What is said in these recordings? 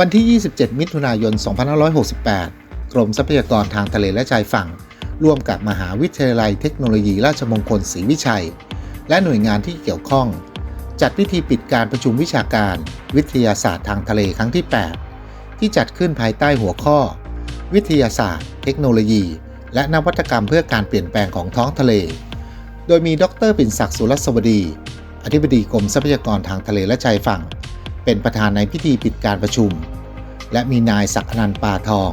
วันที่ 27 มิถุนายน 2568 กรมทรัพยากรทางทะเลและชายฝั่ง ร่วมกับมหาวิทยาลัยเทคโนโลยีราชมงคลศรีวิชัย และหน่วยงานที่เกี่ยวข้อง จัดพิธีปิดการประชุมวิชาการ วิทยาศาสตร์ทางทะเลครั้งที่ 8 ที่จัดขึ้นภายใต้หัวข้อ วิทยาศาสตร์ เทคโนโลยี และนวัตกรรมเพื่อการเปลี่ยนแปลงของท้องทะเล โดยมีดรปิ่นศักดิ์สุรสวดี อธิบดีกรมทรัพยากรทางทะเลและชายฝั่ง เป็นประธานในพิธีปิดการประชุม และมีนายศักนันต์ปาทอง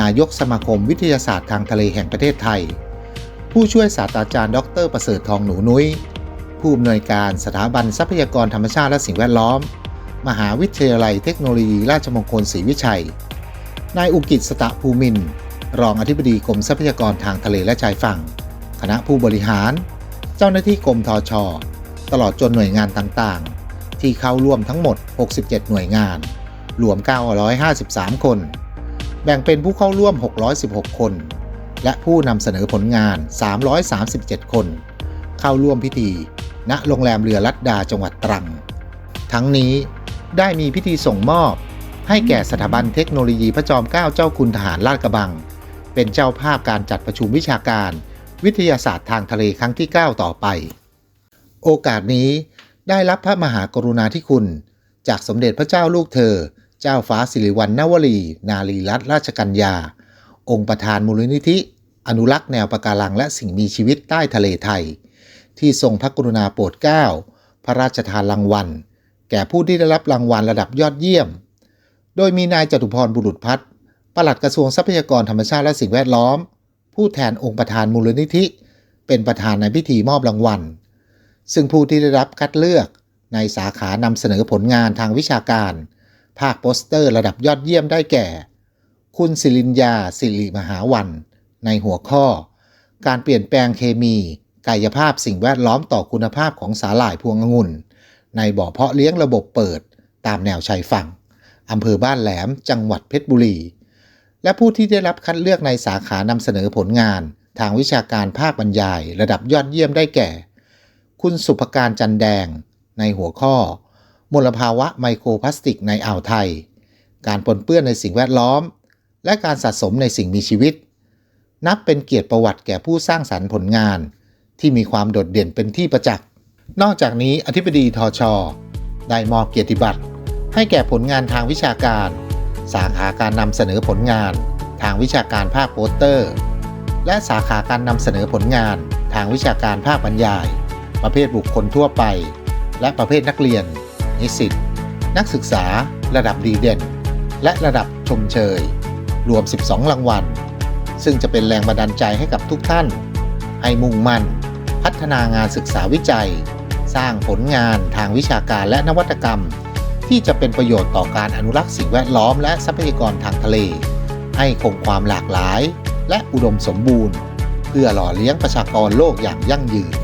นายกสมาคมวิทยาศาสตร์ทางทะเลแห่งประเทศไทย ผู้ช่วยศาสตราจารย์ ดร ประเสริฐทองหนูนุ้ย ผู้อำนวยการสถาบันทรัพยากรธรรมชาติและสิ่งแวดล้อม มหาวิทยาลัยเทคโนโลยีราชมงคลศรีวิชัย นายอุกิจสตะภูมินรองอธิบดีกรมทรัพยากรทางทะเลและชายฝั่ง คณะผู้บริหาร เจ้าหน้าที่กรมทชตลอดจนหน่วยงานต่างๆ ที่เข้าร่วมทั้งหมด 67 หน่วยงาน รวม 953 คน แบ่งเป็นผู้เข้าร่วม 616 คน และผู้นำเสนอผลงาน 337 คน เข้าร่วมพิธี ณ โรงแรมเรือลัดดาจังหวัดตรัง ทั้งนี้ได้มีพิธีส่งมอบ ให้แก่สถาบันเทคโนโลยีพระจอมเกล้าเจ้าคุณทหารลาดกระบัง เป็นเจ้าภาพการจัดประชุมวิชาการ วิทยาศาสตร์ทางทะเลครั้งที่ 9 ต่อไป โอกาสนี้ ได้รับพระมหากรุณาธิคุณ จากสมเด็จพระเจ้าลูกเธอ เจ้าฟ้าสิริวัณณวลี นารีรัตนราชกัญญา องค์ประธานมูลนิธิ อนุรักษ์แนวปะการังและสิ่งมีชีวิตใต้ทะเลไทย ที่ทรงพระกรุณาโปรดเกล้าพระราชทานรางวัล แก่ผู้ที่ได้รับรางวัลระดับยอดเยี่ยม โดยมีนายจตุพรบุรุษพัฒน์ปลัดกระทรวงทรัพยากรธรรมชาติและสิ่งแวดล้อม ผู้แทนองค์ประธานมูลนิธิ เป็นประธานในพิธีมอบรางวัล ซึ่งผู้ที่ได้รับคัดเลือกในสาขานำเสนอผลงานทางวิชาการ ภาคโปสเตอร์ระดับยอดเยี่ยมได้แก่ คุณศิรินยาสิริมหาวัน ในหัวข้อ การเปลี่ยนแปลงเคมี กายภาพสิ่งแวดล้อมต่อคุณภาพของสาหร่ายพวงองุ่น ในบ่อเพาะเลี้ยงระบบเปิด ตามแนวชายฝั่งอำเภอบ้านแหลม จังหวัดเพชรบุรี และผู้ที่ได้รับคัดเลือกในสาขานำเสนอผลงาน ทางวิชาการภาคบรรยาย ระดับยอดเยี่ยมได้แก่ คุณสุภการจันแดง ในหัวข้อ มลภาวะไมโครพลาสติกในอ่าวไทย การปนเปื้อนในสิ่งแวดล้อม และการสะสมในสิ่งมีชีวิต นับเป็นเกียรติประวัติแก่ผู้สร้างสรรค์ผลงาน ที่มีความโดดเด่นเป็นที่ประจักษ์ นอกจากนี้อธิบดีทชได้มอบเกียรติบัตรให้แก่ผลงานทางวิชาการ สาขาการนำเสนอผลงาน ทางวิชาการภาคโปสเตอร์ และสาขาการนำเสนอผลงาน ทางวิชาการภาคบรรยาย ประเภทบุคคลทั่วไป และประเภทนักเรียน นิสิต นักศึกษา ระดับดีเด่น และระดับชมเชย รวม 12 รางวัล ซึ่งจะเป็นแรงบันดาลใจให้กับทุกท่าน ให้มุ่งมั่น พัฒนางานศึกษาวิจัย สร้างผลงานทางวิชาการและนวัตกรรม ที่จะเป็นประโยชน์ต่อการอนุรักษ์สิ่งแวดล้อมและทรัพยากรทางทะเล ให้คงความหลากหลาย และอุดมสมบูรณ์ เพื่อหล่อเลี้ยงประชากรโลกอย่างยั่งยืน